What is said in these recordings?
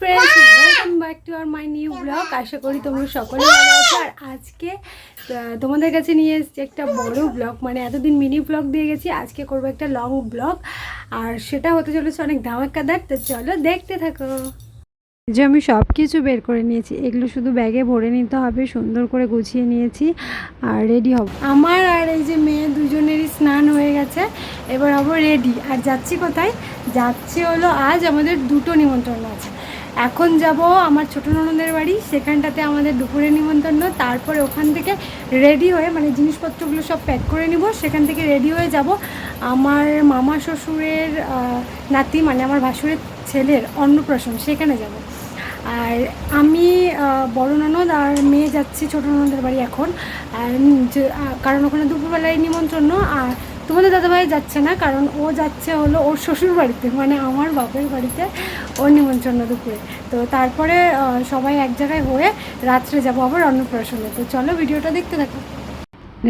Friends welcome back to our my new blog আশা করি তোমরা সকলে ভালো আছো। আর আজকে তোমাদের কাছে নিয়ে এসেছি একটা বড় ব্লগ মানে এতদিন মিনি ব্লগ দিয়ে গেছি আজকে করব একটা লং ব্লগ আর সেটা হতে চলেছে অনেক ধামাকাদার তো চলো দেখতে থাকো। যে আমি সব কিছু বের করে নিয়েছি এগুলো শুধু ব্যাগে ভরে নিতে হবে সুন্দর করে গুছিয়ে নিয়েছি আর রেডি হব। আমার আর এই যে মেয়ে দুজনেরই স্নান হয়ে গেছে এবার হব রেডি আর যাচ্ছি কোথায়? যাচ্ছি হলো আজ আমাদের দুটো নিমন্ত্রণ আছে। এখন যাব আমার ছোটো ননদের বাড়ি, সেখানটাতে আমাদের দুপুরে নিমন্ত্রণ, তারপরে ওখান থেকে রেডি হয়ে মানে জিনিসপত্রগুলো সব প্যাক করে নিব, সেখান থেকে রেডি হয়ে যাব। আমার মামা শ্বশুরের নাতি মানে আমার ভাসুরের ছেলের অন্নপ্রাশন, সেখানে যাব। আর আমি বড় ননদ আর মেয়ে যাচ্ছি ছোটো ননদের বাড়ি এখন। আর কারণ ওখানে দুপুরবেলায় নিমন্ত্রণ আর তোমাদের দাদাভাই যাচ্ছে না, কারণ ও যাচ্ছে হলো ওর শ্বশুর বাড়িতে মানে আমার বাপের বাড়িতে ওর নিমন্ত্রণ দুপুরে। তো তারপরে সবাই এক জায়গায় হয়ে রাত্রে যাব আবার অন্নপ্রাশনে। তো চলো ভিডিওটা দেখতে থাকো।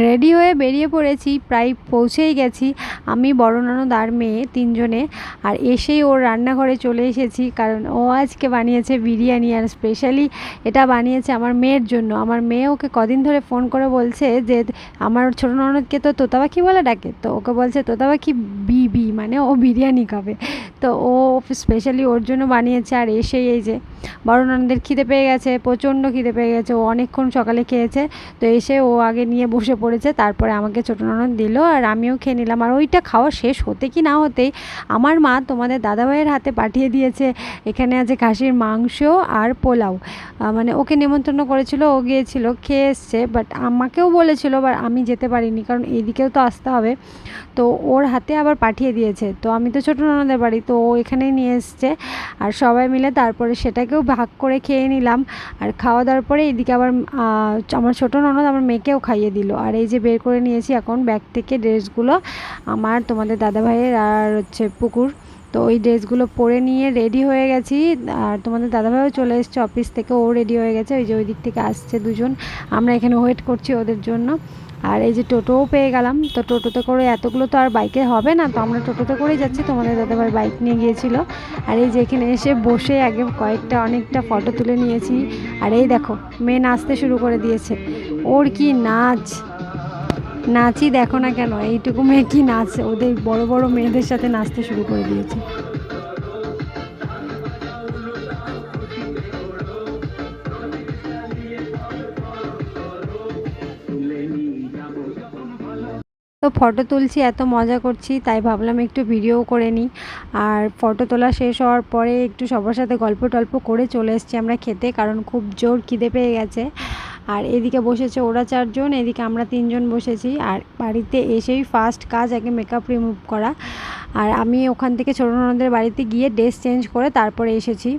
রেডি হয়ে বেরিয়ে পড়েছি, প্রায় পৌঁছেই গেছি। আমি বড় ননদ আর মেয়ে তিনজনে, আর এসেই ওর রান্নাঘরে চলে এসেছি, কারণ ও আজকে বানিয়েছে বিরিয়ানি আর স্পেশালি এটা বানিয়েছে আমার মেয়ের জন্য। আমার মেয়ে ওকে কদিন ধরে ফোন করে বলছে যে, আমার ছোটো ননদকে তো তোতা পাখি বলে ডাকে। তো ওকে বলছে তোতা পাখি বি বি মানে ও বিরিয়ানি খাবে। তো ও স্পেশালি ওর জন্য বানিয়েছে, আর এসেই এই যে বড় ননদের খিদে পেয়ে গেছে, প্রচণ্ড খিদে পেয়ে গেছে, ও অনেকক্ষণ সকালে খেয়েছে। তো এসে ও আগে নিয়ে বসে পড়েছে, তারপরে আমাকে ছোটো ননদ দিল, আর আমিও খেয়ে নিলাম। আর ওইটা খাওয়া শেষ হতে কি না হতেই আমার মা তোমাদের দাদাভাইয়ের হাতে পাঠিয়ে দিয়েছে। এখানে আছে খাসির মাংস আর পোলাও। মানে ওকে নেমন্তন্ন করেছিল, ও গিয়েছিল, খেয়ে এসছে বাট আমাকেও বলেছিল বাট আমি যেতে পারিনি, কারণ এইদিকেও তো আসতে হবে। তো ওর হাতে আবার পাঠিয়ে দিয়েছে। তো আমি তো ছোটো ননদের বাড়ি, তো ও এখানেই নিয়ে এসছে। আর সবাই মিলে তারপরে সেটাকেও ভাগ করে খেয়ে নিলাম। আর খাওয়া দাওয়ার পরে এদিকে আবার আমার ছোটো ননদ আমার মেয়েকেও খাইয়ে দিল। আর এই যে বের করে নিয়েছি এখন ব্যাগ থেকে ড্রেসগুলো আমার, তোমাদের দাদাভাইয়ের আর হচ্ছে পুকুর। তো ওই ড্রেসগুলো পরে নিয়ে রেডি হয়ে গেছি। আর তোমাদের দাদাভাইও চলে এসছে অফিস থেকে, ও রেডি হয়ে গেছে। ওই যে ওই দিক থেকে আসছে দুজন। আমরা এখানে ওয়েট করছি ওদের জন্য। আর এই যে টোটোও পেয়ে গেলাম। তো টোটোতে করে এতগুলো তো আর বাইকে হবে না। তো আমরা টোটোতে করেই যাচ্ছি। তোমাদের দাদাভাই বাইক নিয়ে গিয়েছিল। আর এই যে এখানে এসে বসে আগে কয়েকটা, অনেকটা ফটো তুলে নিয়েছি। আর এই দেখো মেয়ে নাচতে শুরু করে দিয়েছে। ওর কি নাচ! নাচই দেখো না কেন, এইটুকু মেয়ে কি নাচ? ওদের বড় বড় মেয়েদের সাথে নাচতে শুরু করে দিয়েছে। তো ফটো তুলছি, এত মজা করছি, তাই ভাবলাম একটু ভিডিও করে নিই। আর ফটো তোলা শেষ হওয়ার পরে একটু সবার সাথে গল্প টল্প করে চলে এসেছি আমরা খেতে, কারণ খুব জোর খিদে পেয়ে গেছে। আর এদিকে বসেছে ওরা চারজন, এদিকে আমরা তিনজন বসেছি। আর বাড়িতে এসেই ফার্স্ট কাজ আগে মেকআপ রিমুভ করা। আর আমি ওখান থেকে ছোটো ননদের বাড়িতে গিয়ে ড্রেস চেঞ্জ করে তারপরে এসেছি।